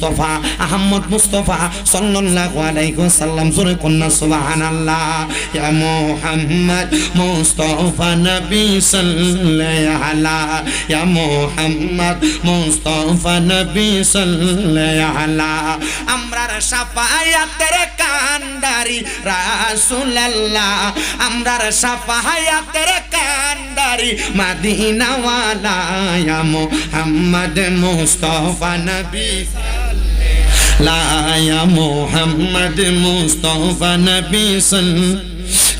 মুস্তফা আহমদ মুস্তফা সাল্লাল্লাহু আলাইহি ওয়াসাল্লাম, জোরে কন্যা সুবহানাল্লাহ। ইয়া মুহাম্মদ মুস্তফা নবী সাল্লাল্লাহু আলা মুহাম্মদ মুস্তফা নবী সাল্লাল্লাহু আলা। আমরার সাফায়াতের কান্ডারি রাসূলুল্লাহ আমরার সাফায়াতের কান্ডারি মদিনাওয়ালা, ইয়া মুহাম্মদ মুস্তফা নবী লায়া মোহাম্মদ মুস্তফা নবী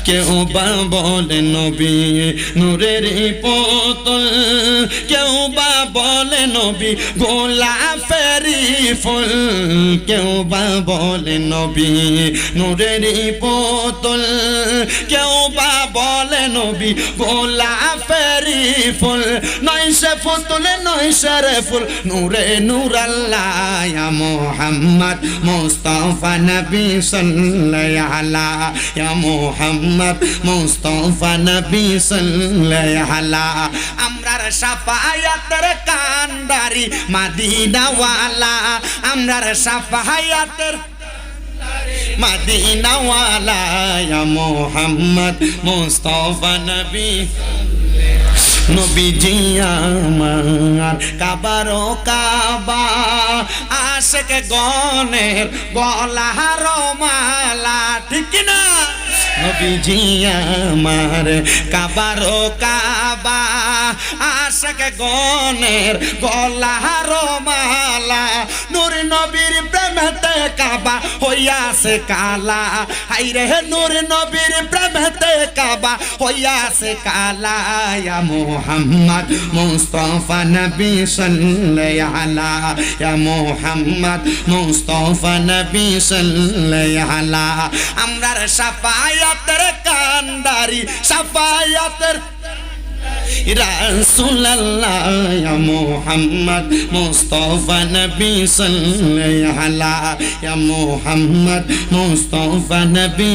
কেউ বা বলে নবী নূরের পোতল। কেউ বা বলে নবী গোলাপেরি ফুল। কেউ বা বলে নবী নূরের পোতল। কেউ বা বলে নবী গোলাপেরি ফুল। নয় সে ফুতুল নয় সে ফুল। নূরে নূর আল্লাহ মোহাম্মদ মুস্তাফা নবী সাল্লাল্লাহু মোহাম্মদ। মুস্তাফা নবী সাল্লাল্লাহু আলা আমরার সাফায়াতের কান্ডারি মাদিনা ওয়ালা আমরার সাফায়াতের মাদিনা ওয়ালা ইয়া মোহাম্মদ মুস্তাফা নবী। নবীজি আমার কাবারো কাবা, আশেক গনের গলাহার মালা, ঠিক না নবীজি আমার কাবারো কাবা আশেক গনের গলাহার মালা। নূর নবীর প্রেমেতে কাবা হইয়াছে কালা। হাইরে নূর নবীর প্রেমেতে কাবা হইয়াছে কালা। ইয়া মোহাম্মদ মুস্তফা নবী সাল্লাল্লাহু আলা। ইয়া মোহাম্মদ মুস্তফা নবী সাল্লাল্লাহু আলা। আমরার সাফায়াতের কান্ডারি, সাফায়াতের রাসূলুল্লাহ মোহাম্মদ মুস্তফা নবী সাল্লাল্লাহু আলা মোহাম্মদ মুস্তাফা নবী